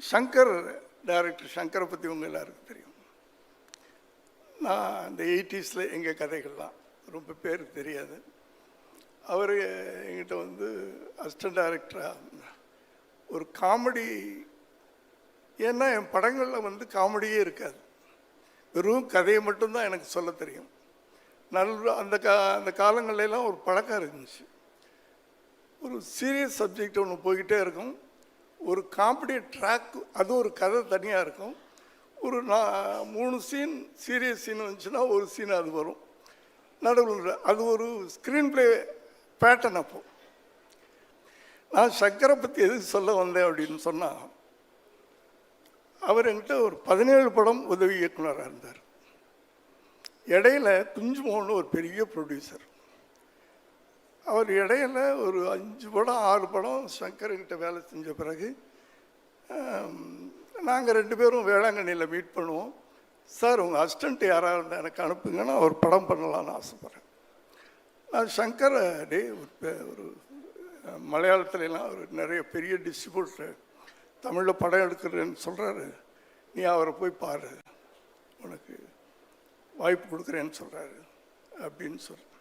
Shankar director சங்கரை பற்றி உங்கள் எல்லாருக்கும் தெரியும். நான் அந்த எயிட்டிஸில் எங்கள் கதைகள்லாம் ரொம்ப பேருக்கு தெரியாது. அவர் எங்கிட்ட வந்து அசிஸ்டன்ட் டைரக்டராக ஒரு காமெடி ஏன்னா என் படங்களில் வந்து காமெடியே இருக்காது. வெறும் கதையை மட்டும்தான் எனக்கு சொல்ல தெரியும். நல்ல அந்த கா அந்த காலங்கள்ல ஒரு பழக்கம் இருந்துச்சு. ஒரு சீரியஸ் சப்ஜெக்ட் ஒன்று போய்கிட்டே இருக்கும். ஒரு காமெடி ட்ராக் அது ஒரு கதை தனியாக இருக்கும். ஒரு நான் மூணு சீன் சீரியஸ் சீன் வந்துச்சுன்னா ஒரு சீன் அது வரும். நடுவில் அது ஒரு ஸ்க்ரீன் ப்ளே பேட்டர்ன் அப்போ. நான் சக்கரை பற்றி எதுக்கு சொல்ல வந்தேன் அப்படின்னு சொன்னால் அவர் என்கிட்ட ஒரு பதினேழு படம் உதவி இயக்குனராக இருந்தார். இடையில குஞ்சு மோகன் ஒரு பெரிய ப்ரொடியூசர் அவர் இடையில ஒரு அஞ்சு படம் ஆறு படம் சங்கர்கிட்ட வேலை செஞ்ச பிறகு நாங்கள் ரெண்டு பேரும் வேளாங்கண்ணியில் மீட் பண்ணுவோம். சார் உங்கள் அசிஸ்டண்ட் யாராக இருந்தால் எனக்கு அனுப்புங்கன்னா ஒரு படம் பண்ணலான்னு ஆசைப்பட்றேன். நான் சங்கரை டே ஒரு மலையாளத்துலலாம் அவர் ஒரு நிறைய பெரிய டிஸ்ட்ரிபியூட்டர் தமிழில் படம் எடுக்கிறேன்னு சொல்கிறாரு நீ அவரை போய் பாரு. உனக்கு வாய்ப்பு கொடுக்குறேன்னு சொல்கிறாரு அப்படின்னு சொல்கிறேன்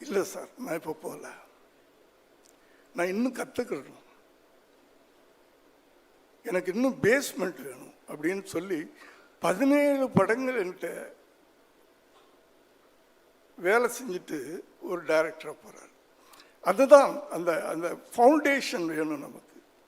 இல்லை சார் நான் இப்போ போகல நான் இன்னும் கற்றுக்கிடணும் எனக்கு இன்னும் பேஸ்மெண்ட் வேணும் அப்படின்னு சொல்லி பதினேழு படங்கள் என்கிட்ட வேலை செஞ்சுட்டு ஒரு டைரக்டராக போகிறார் அதுதான் அந்த அந்த ஃபவுண்டேஷன் வேணும் நமக்கு.